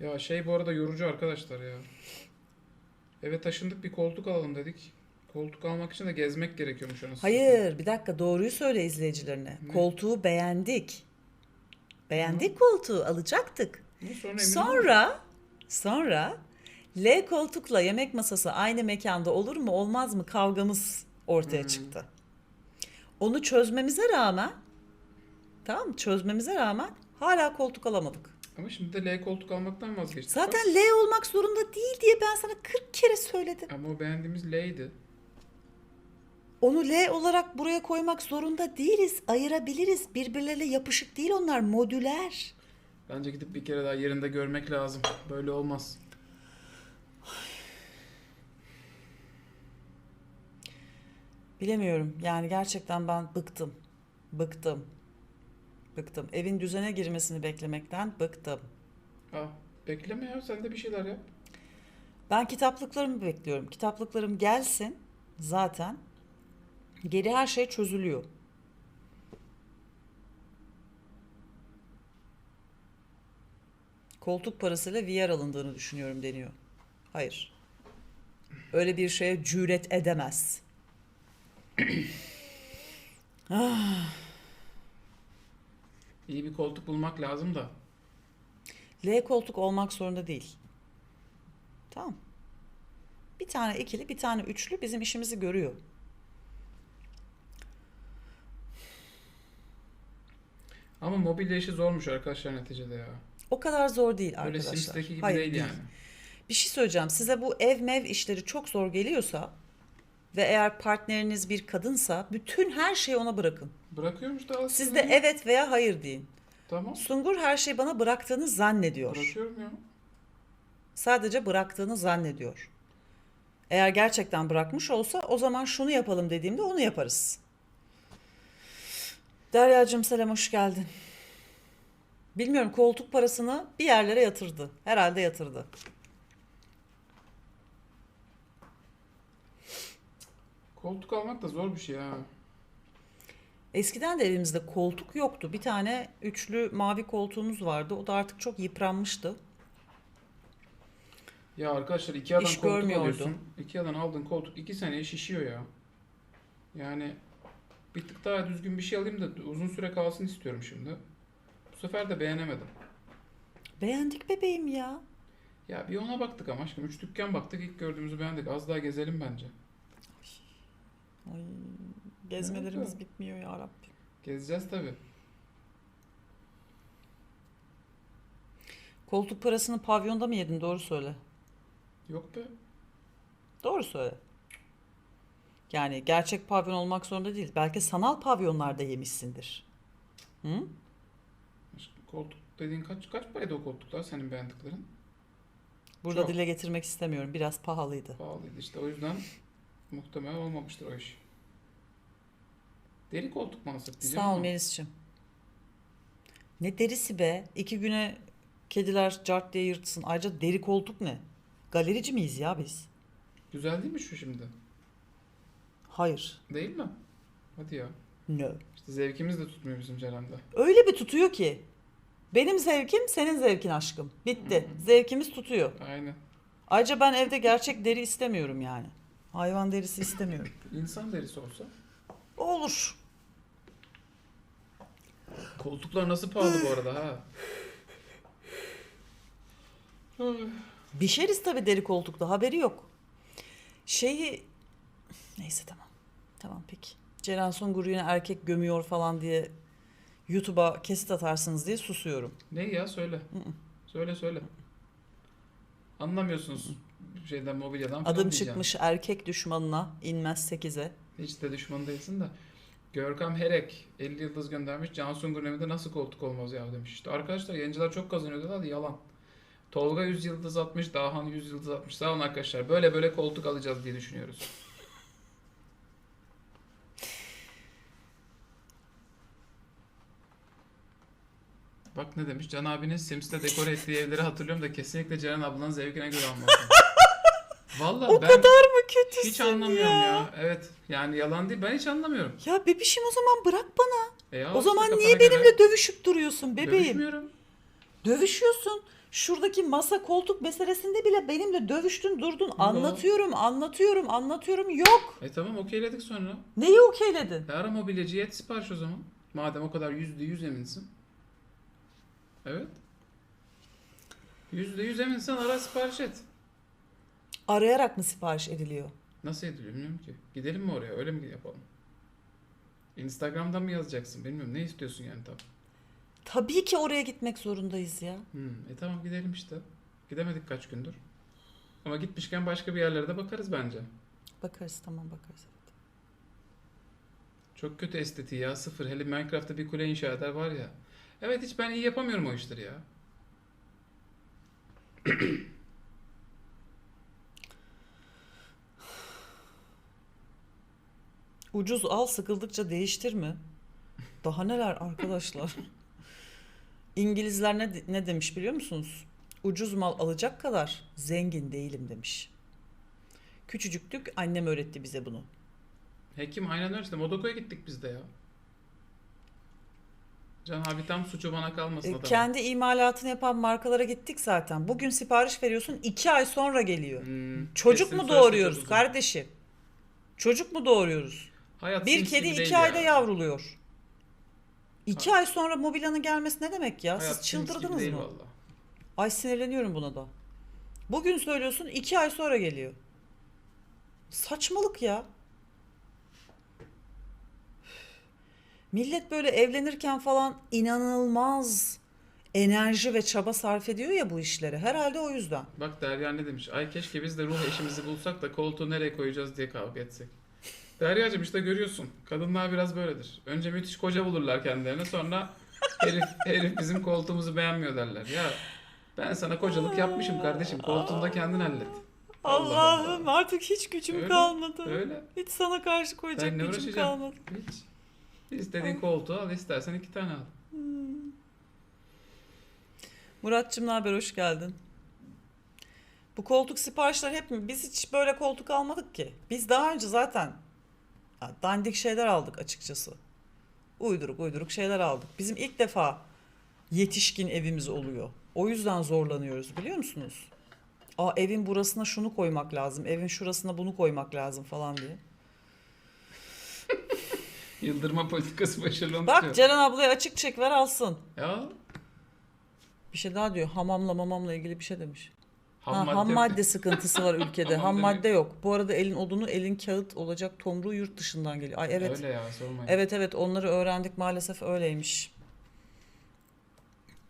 Ya şey bu arada yorucu arkadaşlar ya. Eve taşındık bir koltuk alalım dedik. Koltuk almak için de gezmek gerekiyormuş anasını. Hayır, bir dakika doğruyu söyle izleyicilerine. Ne? Koltuğu beğendik. Beğendik koltuğu, alacaktık. Ama sonra. Sonra, sonra L koltukla yemek masası aynı mekanda olur mu olmaz mı kavgamız ortaya Hmm. çıktı. Onu çözmemize rağmen, tamam mı? Çözmemize rağmen hala koltuk alamadık. Ama şimdi de L koltuk almaktan vazgeçtik. Zaten L olmak zorunda değil diye ben sana 40 kere söyledim. Ama o beğendiğimiz L'ydi. Onu L olarak buraya koymak zorunda değiliz. Ayırabiliriz. Birbirleriyle yapışık değil onlar. Modüler. Bence gidip bir kere daha yerinde görmek lazım. Böyle olmaz. Bilemiyorum. Yani gerçekten ben bıktım. Bıktım. Bıktım. Evin düzene girmesini beklemekten bıktım. Ah, bekleme ya sen de bir şeyler yap. Ben kitaplıklarımı bekliyorum. Kitaplıklarım gelsin zaten. Geri her şey çözülüyor. Koltuk parasıyla VR alındığını düşünüyorum deniyor. Hayır. Öyle bir şeye cüret edemez. İyi bir koltuk bulmak lazım da. L koltuk olmak zorunda değil. Tamam. Bir tane ikili, bir tane üçlü bizim işimizi görüyor. Ama mobilya işi zormuş arkadaşlar neticede ya. O kadar zor değil arkadaşlar. Sims'teki gibi Hayır, değil, yani. Bir şey söyleyeceğim. Size bu ev mev işleri çok zor geliyorsa ve eğer partneriniz bir kadınsa bütün her şeyi ona bırakın. Bırakıyormuş da aslında. Siz de evet veya hayır deyin. Tamam. Sungur her şeyi bana bıraktığını zannediyor. Bırakıyorum ya. Sadece bıraktığını zannediyor. Eğer gerçekten bırakmış olsa o zaman şunu yapalım dediğimde onu yaparız. Derya'cığım selam hoş geldin. Bilmiyorum koltuk parasını bir yerlere yatırdı. Herhalde yatırdı. Koltuk almak da zor bir şey ha. Eskiden de evimizde koltuk yoktu. Bir tane üçlü mavi koltuğumuz vardı. O da artık çok yıpranmıştı. Ya arkadaşlar Ikea'dan İş koltuk görmüyordu. alıyorsun. Ikea'dan aldığın koltuk 2 seneye şişiyor ya. Yani bir tık daha düzgün bir şey alayım da uzun süre kalsın istiyorum şimdi. Bu sefer de beğenemedim. Beğendik bebeğim ya. Ya bir ona baktık ama aşkım. Üç dükkan baktık ilk gördüğümüzü beğendik. Az daha gezelim bence. Ay, gezmelerimiz Evet. bitmiyor ya Rabbim. Gezeceğiz tabi. Koltuk parasını pavyonda mı yedin? Doğru söyle. Yok be. Doğru söyle. Yani gerçek pavyon olmak zorunda değil. Belki sanal pavyonlarda yemişsindir. Hı? Koltuk dediğin kaç kaç paraydı o koltuklar senin beğendiklerin? Burada Çok. dile getirmek istemiyorum. Biraz pahalıydı. Pahalıydı işte o yüzden muhtemelen olmamıştır o iş. Deri koltuk alsak diyeceğim Sağ ol ama Melis'ciğim. Ne derisi be? İki güne kediler cart diye yırtsın. Ayrıca deri koltuk ne? Galerici miyiz ya biz? Güzel değil mi şu şimdi? Hayır. Değil mi? Hadi ya. No. İşte zevkimiz de tutmuyor bizim Ceren'de. Öyle bir tutuyor ki. Benim zevkim senin zevkin aşkım. Bitti. Zevkimiz tutuyor. Aynen. Ayrıca ben evde gerçek deri istemiyorum yani. Hayvan derisi istemiyorum. İnsan derisi olsa. Olur. Koltuklar nasıl pahalı bu arada ha? Bişeriz tabii deri koltukta haberi yok. Şeyi neyse tamam. Tamam peki. Ceren Sungur yine erkek gömüyor falan diye YouTube'a kesit atarsınız diye susuyorum. ne ya söyle. Söyle söyle. Anlamıyorsunuz şeyden mobilyadan falan Adım diyeceğim. çıkmış erkek düşmanına inmez 8'e. Hiç de düşman değilsin de. Görkem Herek 50 yıldız göndermiş. Can Sungur'un evinde nasıl koltuk olmaz ya demiş. İşte arkadaşlar yayıncılar çok kazanıyor dediler de yalan. Tolga 100 yıldız atmış. Dahan 100 yıldız atmış. Sağ olun arkadaşlar. Böyle böyle koltuk alacağız diye düşünüyoruz. Bak ne demiş. Can abinin Sims'te dekore ettiği evleri hatırlıyorum da kesinlikle Ceren ablanın zevkine göre almalısın. Vallahi O ben kadar mı kötüsün hiç anlamıyorum ya? ya. Evet. Yani yalan değil. Ben hiç anlamıyorum. Ya bebişim o zaman bırak bana. E ya O zaman niye göre benimle dövüşüp duruyorsun bebeğim? Dövüşmüyorum. Dövüşüyorsun. Şuradaki masa koltuk meselesinde bile benimle dövüştün durdun. Anlatıyorum, anlatıyorum, anlatıyorum. Yok. E tamam okeyledik sonra. Neyi okeyledin? E ara mobilyacıya et sipariş o zaman. Madem o kadar yüzde yüz eminsin. Evet. Yüzde yüz eminsen ara sipariş et. Arayarak mı sipariş ediliyor? Nasıl ediliyor bilmiyorum ki. Gidelim mi oraya öyle mi yapalım? Instagram'dan mı yazacaksın bilmiyorum. Ne istiyorsun yani tam? Tabii ki oraya gitmek zorundayız ya. Hmm, e tamam gidelim işte. Gidemedik kaç gündür. Ama gitmişken başka bir yerlere de bakarız bence. Bakarız tamam bakarız. Çok kötü estetiği ya sıfır. Hele Minecraft'ta bir kule inşa eder var ya. Evet hiç ben iyi yapamıyorum o işleri ya. Ucuz al sıkıldıkça değiştir mi? Daha neler arkadaşlar? İngilizler ne, ne demiş biliyor musunuz? Ucuz mal alacak kadar zengin değilim demiş. Küçücüktük annem öğretti bize bunu. Hekim aynen öyle işte. Modoko'ya gittik biz de ya. Can abi tam suçu bana kalmasın E, kendi imalatını yapan markalara gittik zaten. Bugün sipariş veriyorsun iki ay sonra geliyor. Hmm, Çocuk mu doğuruyoruz kardeşim? Çocuk mu doğuruyoruz? Hayat Bir kedi iki değil ayda ya. yavruluyor. İki ay sonra mobilanın gelmesi ne demek ya? Hayat Siz çıldırdınız mı? valla. Ay sinirleniyorum buna da. Bugün söylüyorsun iki ay sonra geliyor. Saçmalık ya. Millet böyle evlenirken falan inanılmaz enerji ve çaba sarf ediyor ya bu işlere. Herhalde o yüzden. Bak Derya ne demiş? Ay keşke biz de ruh eşimizi bulsak da koltuğu nereye koyacağız diye kavga etsek. Derya'cığım işte görüyorsun. Kadınlar biraz böyledir. Önce müthiş koca bulurlar kendilerine sonra herif, herif bizim koltuğumuzu beğenmiyor derler. Ya ben sana kocalık yapmışım kardeşim. Koltuğunu da kendin hallet. Allah Allah'ım Allah. artık hiç gücüm Öyle, kalmadı. Öyle. Hiç sana karşı koyacak Ben gücüm kalmadı. Hiç. İstediğin koltuğu al istersen iki tane al. Muratçım ne haber hoş geldin. Bu koltuk siparişleri hep mi? Biz hiç böyle koltuk almadık ki. Biz daha önce zaten ya, dandik şeyler aldık açıkçası. Uyduruk uyduruk şeyler aldık. Bizim ilk defa yetişkin evimiz oluyor. O yüzden zorlanıyoruz biliyor musunuz? Aa evin burasına şunu koymak lazım, evin şurasına bunu koymak lazım falan diye. Yıldırma politikası başarılı onu Bak. Ceren ablaya açık çek ver alsın. Ya Bir şey daha diyor. Hamamla mamamla ilgili bir şey demiş. Ham, ha, madde, ham madde sıkıntısı var ülkede. Ham ham madde madde yok. Bu arada elin odunu, elin kağıt olacak tomruğu yurt dışından geliyor. Ay evet. Öyle ya sormayın. Evet evet onları öğrendik maalesef öyleymiş.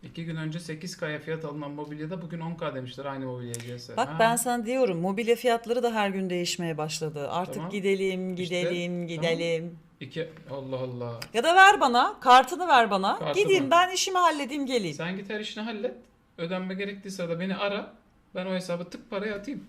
İki gün önce 8K'ya fiyat alınan mobilyada bugün 10K demişler aynı mobilyacıya. Bak Ha, ben sana diyorum mobilya fiyatları da her gün değişmeye başladı. Artık Tamam. gidelim, İşte, gidelim, gidelim. İki, Allah Allah. Ya da ver bana, kartını ver bana. Kartı Gideyim bana. ben işimi halledeyim geleyim. Sen git her işini hallet. Ödenme gerektiği sırada beni ara. Ben o hesabı tık paraya atayım.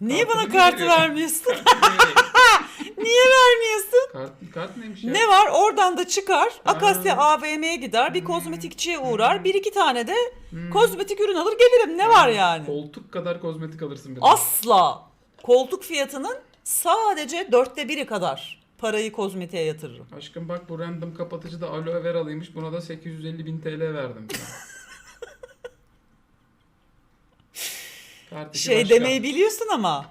Niye kartını bana kartı veriyorsun? vermiyorsun? Niye vermiyorsun? kart, kart neymiş ya? Ne var? Oradan da çıkar. Akasya AVM'ye gider. Bir Hmm. kozmetikçiye uğrar. Bir iki tane de Hmm. kozmetik ürün alır gelirim. Ne var yani? Koltuk kadar kozmetik alırsın bir de. Asla. Koltuk fiyatının sadece dörtte biri kadar parayı kozmetiğe yatırırım. Aşkım bak bu random kapatıcı da aloe veralıymış. Buna da 850 bin TL verdim. Kart iki Şey başka. demeyi biliyorsun ama.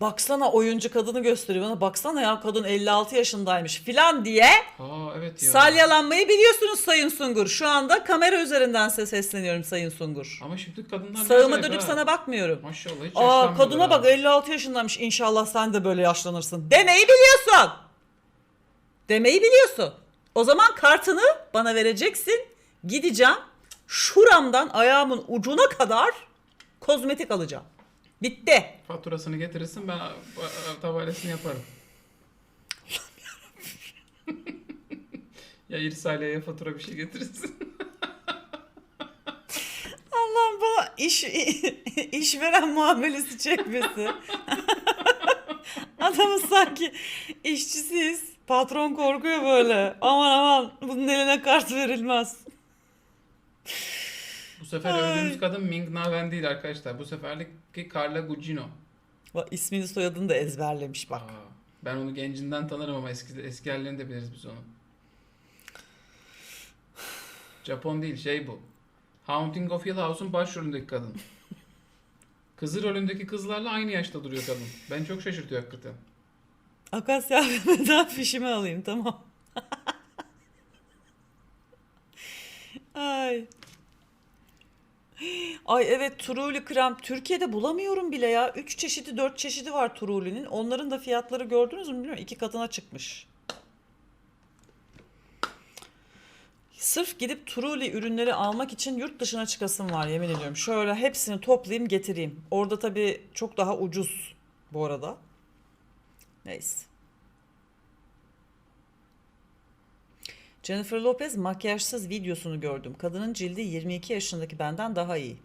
Baksana oyuncu kadını gösteriyor bana. Baksana ya kadın 56 yaşındaymış filan diye Aa evet ya. salyalanmayı biliyorsunuz Sayın Sungur. Şu anda kamera üzerinden size sesleniyorum Sayın Sungur. Ama şimdi kadınlar Sağıma dönüp ha. sana bakmıyorum. Maşallah hiç Aa kadına ha. bak 56 yaşındaymış. İnşallah sen de böyle yaşlanırsın. Demeyi biliyorsun. Demeyi biliyorsun. O zaman kartını bana vereceksin. Gideceğim. Şuramdan ayağımın ucuna kadar kozmetik alacağım. Bitti. Faturasını getirirsin ben a- tabalesini yaparım. ya İrsaliye'ye fatura bir şey getirirsin. Allah'ım bana iş, işveren muamelesi çekmesi. Adamın sanki işçisiyiz. Patron korkuyor böyle. Aman aman bunun eline kart verilmez. Bu sefer Ay. övdüğümüz kadın Ming Na Wen değil arkadaşlar. Bu seferlik Carla Gugino. Bak ismini soyadını da ezberlemiş bak. Aa, ben onu gencinden tanırım ama eski, eski hallerini de biliriz biz onu. Japon değil şey bu. Haunting of Hill House'un başrolündeki kadın. Kızı rolündeki kızlarla aynı yaşta duruyor kadın. Ben çok şaşırtıyor hakikaten. Akasya AVM'den fişimi alayım tamam. Ay. Ay evet Truli krem Türkiye'de bulamıyorum bile ya. 3 çeşidi 4 çeşidi var Truli'nin. Onların da fiyatları gördünüz mü bilmiyorum. İki katına çıkmış. Sırf gidip Truli ürünleri almak için yurt dışına çıkasım var yemin ediyorum. Şöyle hepsini toplayayım getireyim. Orada tabii çok daha ucuz bu arada. Neyse. Jennifer Lopez makyajsız videosunu gördüm. Kadının cildi 22 yaşındaki benden daha iyi.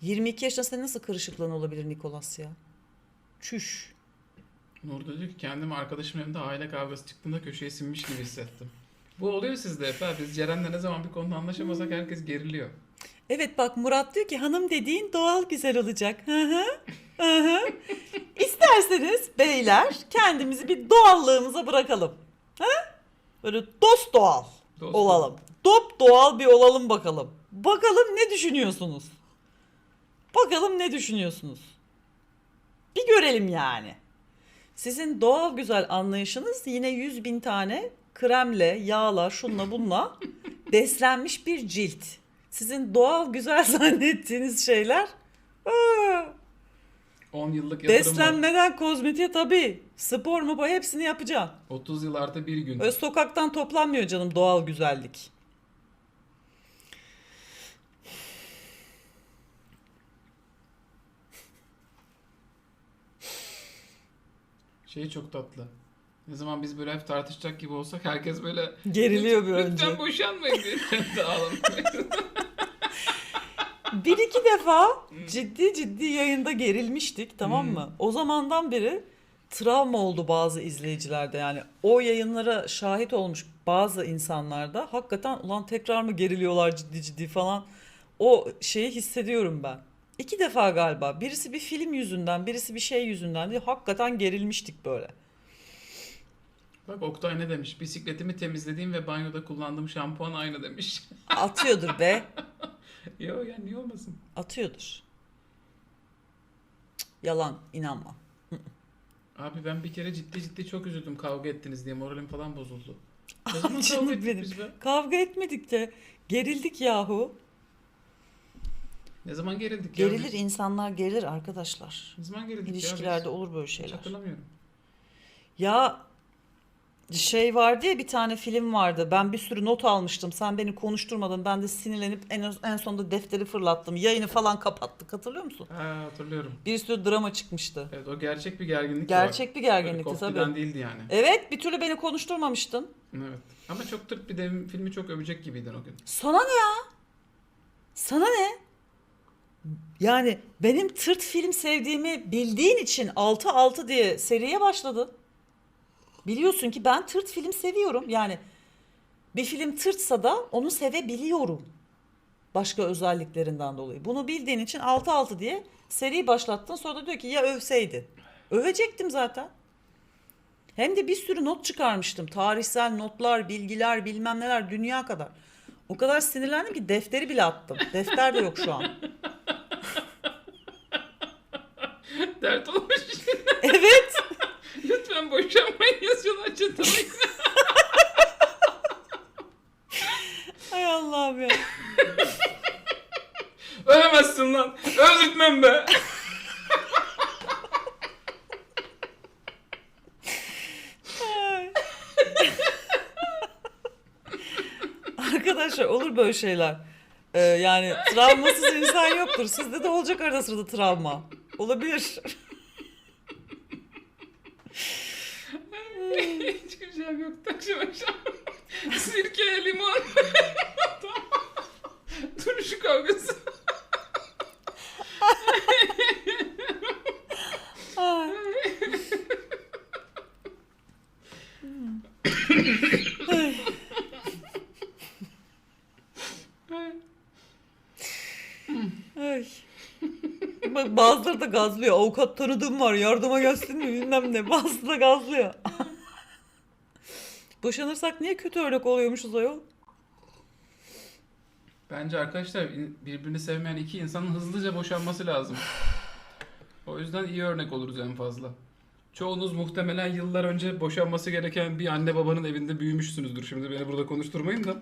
22 yaşında sen nasıl kırışıklığın olabilir Nikolas ya? Çüş. Nur da diyor ki kendimi arkadaşımın yanında aile kavgası çıktığında köşeye sinmiş gibi hissettim. Bu oluyor sizde hep ha. Biz Ceren'le ne zaman bir konuda anlaşamazsak herkes geriliyor. Evet bak Murat diyor ki hanım dediğin doğal güzel olacak. Hı hı. Hı hı. İsterseniz beyler kendimizi bir doğallığımıza bırakalım. Ha? Böyle dost doğal Dost olalım. Dop doğal bir olalım bakalım. Bakalım ne düşünüyorsunuz? Bakalım ne düşünüyorsunuz? Bir görelim yani. Sizin doğal güzel anlayışınız yine 100 bin tane kremle, yağla, şunla bunla beslenmiş bir cilt. Sizin doğal güzel zannettiğiniz şeyler aa, 10 yıllık yatırım var. beslenmeden kozmetiğe tabii. Spor mu bu hepsini yapacaksın. 30 yıl artı bir gün. Öyle sokaktan toplanmıyor canım doğal güzellik. Şey çok tatlı. Ne zaman biz böyle hep tartışacak gibi olsak herkes böyle Geriliyor bir önce. Lütfen boşanmayın diye dağılalım. Bir iki defa ciddi ciddi yayında gerilmiştik tamam mı? O zamandan beri travma oldu bazı izleyicilerde yani o yayınlara şahit olmuş bazı insanlarda hakikaten ulan tekrar mı geriliyorlar ciddi ciddi falan o şeyi hissediyorum ben. İki defa galiba birisi bir film yüzünden birisi bir şey yüzünden diye hakikaten gerilmiştik böyle. Bak Oktay ne demiş? Bisikletimi temizlediğim ve banyoda kullandığım şampuan aynı demiş. Atıyordur be Yo ya niye olmasın? atıyordur. Cık, Yalan inanma. Abi ben bir kere ciddi ciddi çok üzüldüm kavga ettiniz diye moralim falan bozuldu. Ne zaman Canım kavga ettik benim. biz be? Kavga etmedik de gerildik yahu. Ne zaman gerildik ya? Gerilir biz? insanlar gerilir arkadaşlar. Ne zaman gerildik ya? İlişkilerde olur böyle Hiç şeyler. hatırlamıyorum. Ya şey vardı ya bir tane film vardı. Ben bir sürü not almıştım. Sen beni konuşturmadın. Ben de sinirlenip en, en sonunda defteri fırlattım. Yayını falan kapattık. Hatırlıyor musun? Ha hatırlıyorum. Bir sürü drama çıkmıştı. Evet o gerçek bir gerginlik Gerçek bir var. Öyle gerginlikti kopyadan tabii. değildi yani. Evet bir türlü beni konuşturmamıştın. Evet. Ama çok tırt bir de filmi çok övecek gibiydin o gün. Sana ne ya? Sana ne? Yani benim tırt film sevdiğimi bildiğin için 6-6 diye seriye başladın. Biliyorsun ki ben tırt film seviyorum. Yani bir film tırtsa da onu sevebiliyorum. Başka özelliklerinden dolayı. Bunu bildiğin için 6-6 diye seriyi başlattın. Sonra da diyor ki ya övseydi. Övecektim zaten. Hem de bir sürü not çıkarmıştım. Tarihsel notlar, bilgiler, bilmem neler dünya kadar. O kadar sinirlendim ki defteri bile attım. Defter de yok şu an. Dert olmuş. Evet. Lütfen boşanmayın yazıyorlar çatına. Hay Allah'ım ya. Ölemezsin lan. Öldürtmem be. Ay. Arkadaşlar olur böyle şeyler. Ee, yani travmasız insan yoktur. Sizde de olacak arada sırada travma. Olabilir. Hiçbir şey yok. Akşam akşam. Sirke, limon. Turşu kavgası. Ay. Ay. Bak bazıları da gazlıyor. Avukat tanıdığım var yardıma gelsin mi bilmem ne. Bazısı da gazlıyor. Boşanırsak niye kötü örnek oluyormuşuz ayol? Bence arkadaşlar in- birbirini sevmeyen iki insanın hızlıca boşanması lazım. O yüzden iyi örnek oluruz en fazla. Çoğunuz muhtemelen yıllar önce boşanması gereken bir anne babanın evinde büyümüşsünüzdür. Şimdi beni burada konuşturmayın da.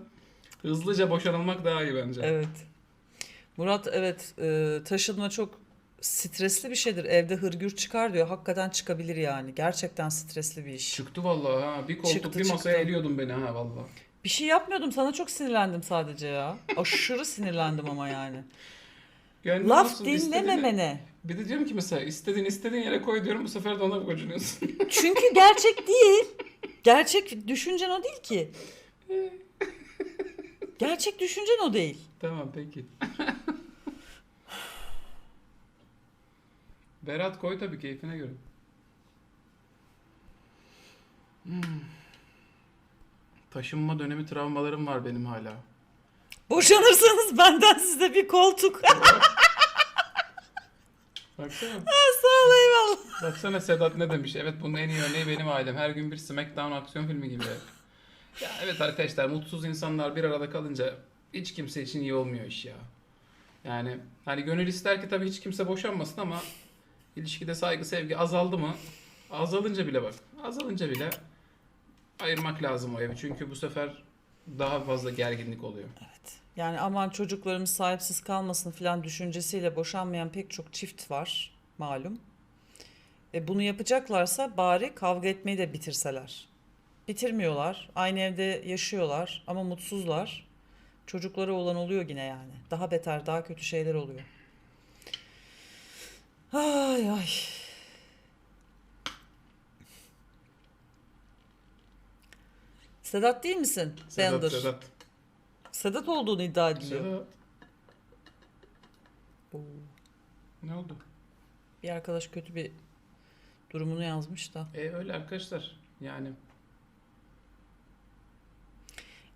Hızlıca boşanılmak daha iyi bence. Evet. Murat evet e, taşınma çok stresli bir şeydir. Evde hırgür çıkar diyor. Hakikaten çıkabilir yani. Gerçekten stresli bir iş. Çıktı vallahi ha. Bir koltuk Çıktı, bir masaya çıktı. eliyordun beni ha vallahi. Bir şey yapmıyordum. Sana çok sinirlendim sadece ya. Aşırı sinirlendim ama yani. Gönlün Laf istediğini- dinlememene. Bir de diyorum ki mesela istediğin istediğin yere koy diyorum bu sefer de ona gocunuyorsun. Çünkü gerçek değil. Gerçek düşüncen o değil ki. Gerçek düşüncen o değil. tamam peki. Berat koy tabii keyfine göre. Hmm. Taşınma dönemi travmalarım var benim hala. Boşanırsanız benden size bir koltuk. Baksana. Sağ ol eyvallah. Baksana Sedat ne demiş. Evet bunun en iyi örneği benim ailem. Her gün bir Smackdown aksiyon filmi gibi. Ya evet arkadaşlar mutsuz insanlar bir arada kalınca hiç kimse için iyi olmuyor iş ya. Yani hani gönül ister ki tabii hiç kimse boşanmasın ama ilişkide saygı sevgi azaldı mı? Azalınca bile bak. Azalınca bile ayırmak lazım o evi. Çünkü bu sefer daha fazla gerginlik oluyor. Yani aman çocuklarımız sahipsiz kalmasın filan düşüncesiyle boşanmayan pek çok çift var malum. E bunu yapacaklarsa bari kavga etmeyi de bitirseler. Bitirmiyorlar. Aynı evde yaşıyorlar ama mutsuzlar. Çocukları olan oluyor yine yani. Daha beter, daha kötü şeyler oluyor. Ay ay. Sedat değil misin? Sedat, Bender. Sedat. Sedat olduğunu iddia ediliyor. Sedat. Oo. Ne oldu? Bir arkadaş kötü bir durumunu yazmış da. E öyle arkadaşlar. Yani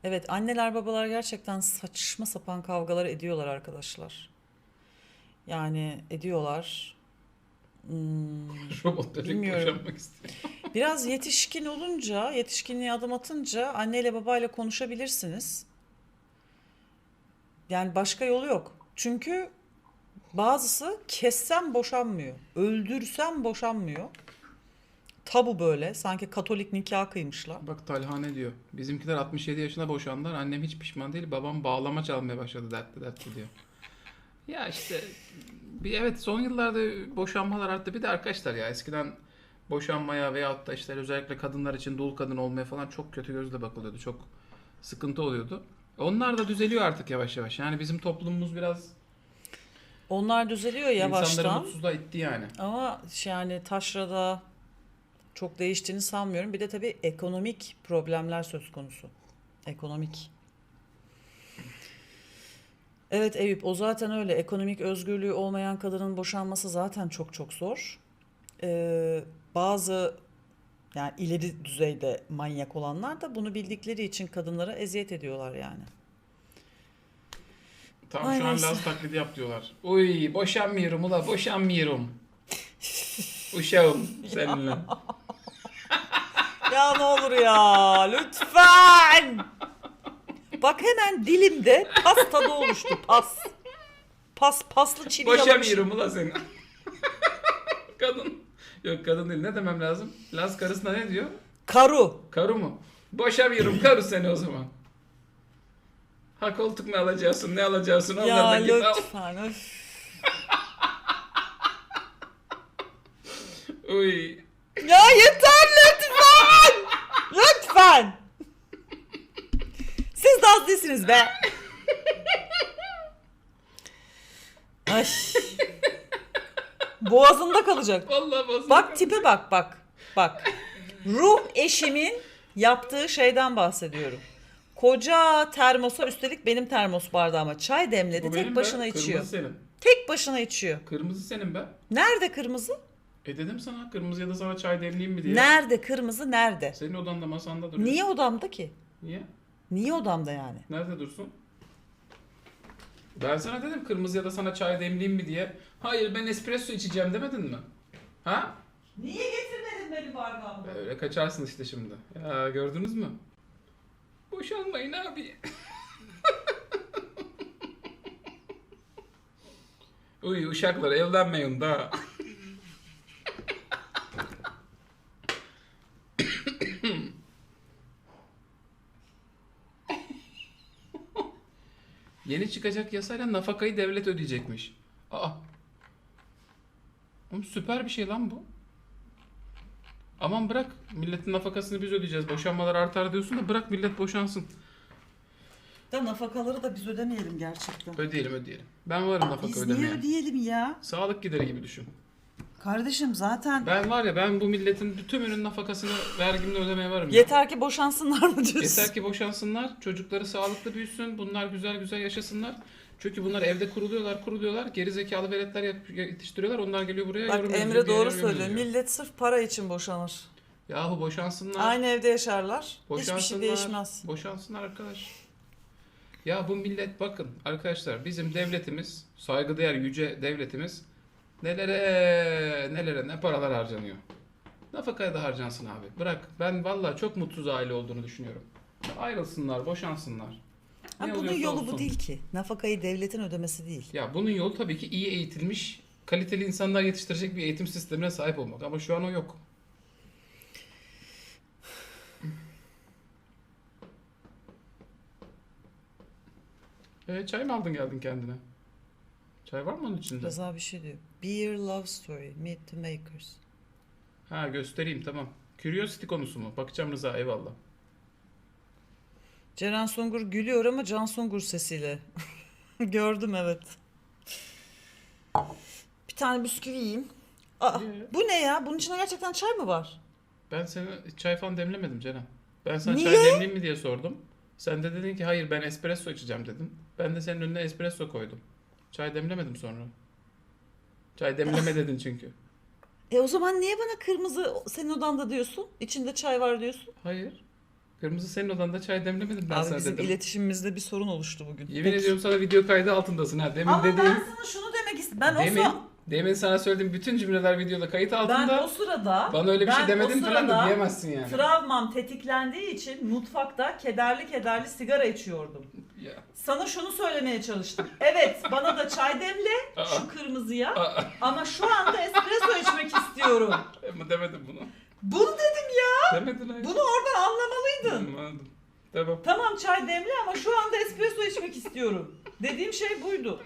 Evet anneler babalar gerçekten saçma sapan kavgalar ediyorlar arkadaşlar. Yani ediyorlar. Hmm, robot bebek Bilmiyorum. boşanmak istiyor. Biraz yetişkin olunca, yetişkinliğe adım atınca anneyle babayla konuşabilirsiniz. Yani başka yolu yok. Çünkü bazısı kessem boşanmıyor. Öldürsem boşanmıyor. Tabu böyle. Sanki Katolik nikah kıymışlar. Bak Talha ne diyor? Bizimkiler 67 yaşında boşandılar. Annem hiç pişman değil. Babam bağlama çalmaya başladı dertli dertli diyor. Ya işte bir evet son yıllarda boşanmalar arttı. Bir de arkadaşlar ya eskiden boşanmaya veyahut da işte özellikle kadınlar için dul kadın olmaya falan çok kötü gözle bakılıyordu. Çok sıkıntı oluyordu. Onlar da düzeliyor artık yavaş yavaş. Yani bizim toplumumuz biraz Onlar düzeliyor insanları yavaştan. mutsuzluğa itti yani. Ama yani taşrada çok değiştiğini sanmıyorum. Bir de tabii ekonomik problemler söz konusu. Ekonomik. Evet Eyüp o zaten öyle. Ekonomik özgürlüğü olmayan kadının boşanması zaten çok çok zor. Ee, bazı yani ileri düzeyde manyak olanlar da bunu bildikleri için kadınlara eziyet ediyorlar yani. Tam Ay şu an neyse. Laz taklidi yap diyorlar. Uy boşanmıyorum ula boşanmıyorum. Uşağım seninle. Ya ne olur ya lütfen. Bak hemen dilimde pas tadı oluştu pas. Pas paslı yalamışım. Boşamıyorum ula seni. kadın. Yok kadın değil ne demem lazım? Laz karısına ne diyor? Karu. Karı mı? Boşamıyorum karı seni o zaman. Ha koltuk mu alacaksın ne alacaksın Ya git al. lütfen. öf. Uy. Ya yeter lütfen. Lütfen. Siz de az değilsiniz be. Ay. Boğazında kalacak. Vallahi bozuldu. Bak tipe bak bak. Bak. Ruh eşimin yaptığı şeyden bahsediyorum. Koca termosa üstelik benim termos bardağıma çay demledi. Bu tek benim başına be. içiyor. Kırmızı senin. Tek başına içiyor. Kırmızı senin be. Nerede kırmızı? E dedim sana kırmızı ya da sana çay demleyeyim mi diye. Nerede kırmızı nerede? Senin odanda masanda duruyor. Niye odamda ki? Niye? Niye odamda yani? Nerede dursun? Ben sana dedim kırmızı ya da sana çay demleyeyim mi diye. Hayır ben espresso içeceğim demedin mi? Ha? Niye getirmedin beni bardağımda? Öyle kaçarsın işte şimdi. Ya gördünüz mü? Boşanmayın abi. Uy uşaklar evlenmeyin daha. Yeni çıkacak yasayla nafakayı devlet ödeyecekmiş. Aa. Oğlum süper bir şey lan bu. Aman bırak milletin nafakasını biz ödeyeceğiz. Boşanmalar artar diyorsun da bırak millet boşansın. Da nafakaları da biz ödemeyelim gerçekten. Ödeyelim ödeyelim. Ben varım nafaka Biz ödemeye. niye ödeyelim ya? Sağlık gideri gibi düşün. Kardeşim zaten Ben var ya ben bu milletin tümünün nafakasını vergimle ödemeye varım. ya. yeter ki boşansınlar mı diyorsun? Yeter ki boşansınlar, çocukları sağlıklı büyüsün, bunlar güzel güzel yaşasınlar. Çünkü bunlar evde kuruluyorlar, kuruluyorlar, geri zekalı veletler yap- yetiştiriyorlar. Onlar geliyor buraya Bak yorum Emre yazıyor, doğru yorum söylüyor. yazıyor. Millet sırf para için boşanır. Yahu boşansınlar. Aynı evde yaşarlar. Hiçbir Boşansınlar. şey değişmez. Boşansınlar arkadaş. Ya bu millet bakın arkadaşlar bizim devletimiz, saygıdeğer yüce devletimiz nelere nelere ne paralar harcanıyor. Nafakaya da harcansın abi. Bırak ben vallahi çok mutsuz aile olduğunu düşünüyorum. Ayrılsınlar, boşansınlar. Ne bunun oluyorsa yolu olsun. bu değil ki. Nafakayı devletin ödemesi değil. Ya bunun yolu tabii ki iyi eğitilmiş, kaliteli insanlar yetiştirecek bir eğitim sistemine sahip olmak. Ama şu an o yok. E, çay mı aldın geldin kendine? Çay var mı onun içinde? Rıza bir şey diyor. Beer Love Story, Meet the Makers. Ha göstereyim tamam. Curiosity konusu mu? Bakacağım Rıza eyvallah. Ceren Songur gülüyor ama Can Songur sesiyle. Gördüm evet. Bir tane bisküvi yiyeyim. Aa, Ye. bu ne ya? Bunun içinde gerçekten çay mı var? Ben sana çay falan demlemedim Ceren. Ben sana Niye? çay demleyeyim mi diye sordum. Sen de dedin ki hayır ben espresso içeceğim dedin. Ben de senin önüne espresso koydum. Çay demlemedim sonra. Çay demleme dedin çünkü. E o zaman niye bana kırmızı senin odanda diyorsun? İçinde çay var diyorsun. Hayır. Kırmızı senin odanda çay demlemedim ben Abi sana bizim dedim. iletişimimizde bir sorun oluştu bugün. Yemin Peki. ediyorum sana video kaydı altındasın ha. Demin Ama dediğim, ben sana şunu demek istedim. Ben demin, o, demin sana söylediğim bütün cümleler videoda kayıt ben altında. o sırada Bana öyle bir ben şey demedin falan da sırada diyemezsin yani. Travmam tetiklendiği için mutfakta kederli kederli sigara içiyordum. Ya. Sana şunu söylemeye çalıştım. Evet bana da çay demle şu kırmızıya Aa, ama şu anda espresso içmek istiyorum. ama demedim bunu. Bunu dedim ya. Demedin hayır. Bunu oradan anlamalıydın. Anladım. Tamam. Tamam çay demle ama şu anda espresso içmek istiyorum. Dediğim şey buydu.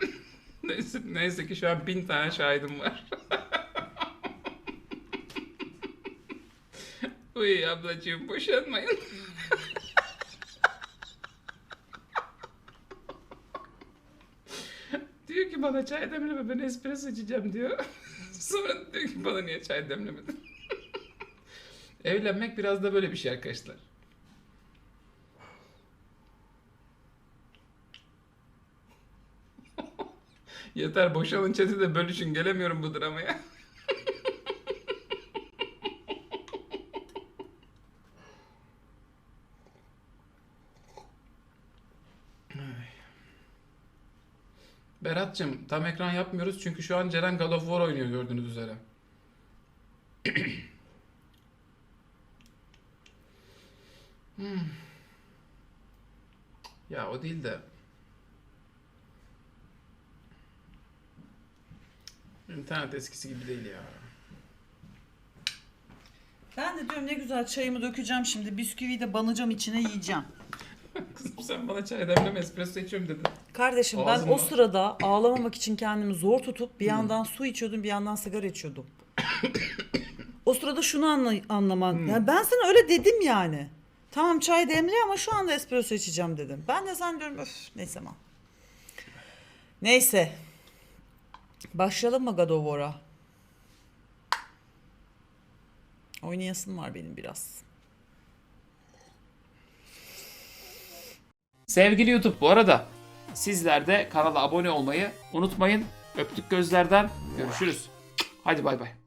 Neyse, neyse ki şu an bin tane şahidim var. Uy ablacığım boşanmayın. diyor ki bana çay demleme ben espresso içeceğim diyor. Sonra diyor ki bana niye çay demlemedin? Evlenmek biraz da böyle bir şey arkadaşlar. Yeter boşalın chat'i de bölüşün gelemiyorum bu dramaya. Ay. Berat'cığım tam ekran yapmıyoruz çünkü şu an Ceren God of War oynuyor gördüğünüz üzere. Hmm. Ya o değil de İnternet eskisi gibi değil ya. Ben de diyorum ne güzel çayımı dökeceğim şimdi. Bisküviyi de banacağım içine yiyeceğim. Kızım sen bana çay demleme espresso içiyorum dedin. Kardeşim ben o sırada ağlamamak için kendimi zor tutup bir yandan su içiyordum bir yandan sigara içiyordum. o sırada şunu anla, anlaman. Hmm. Yani ben sana öyle dedim yani. Tamam çay demle ama şu anda espresso içeceğim dedim. Ben de zannediyorum öf neyse ama. Neyse. Başlayalım mı God of War'a? Oynayasım var benim biraz. Sevgili YouTube bu arada sizler de kanala abone olmayı unutmayın. Öptük gözlerden. Görüşürüz. Hadi bay bay.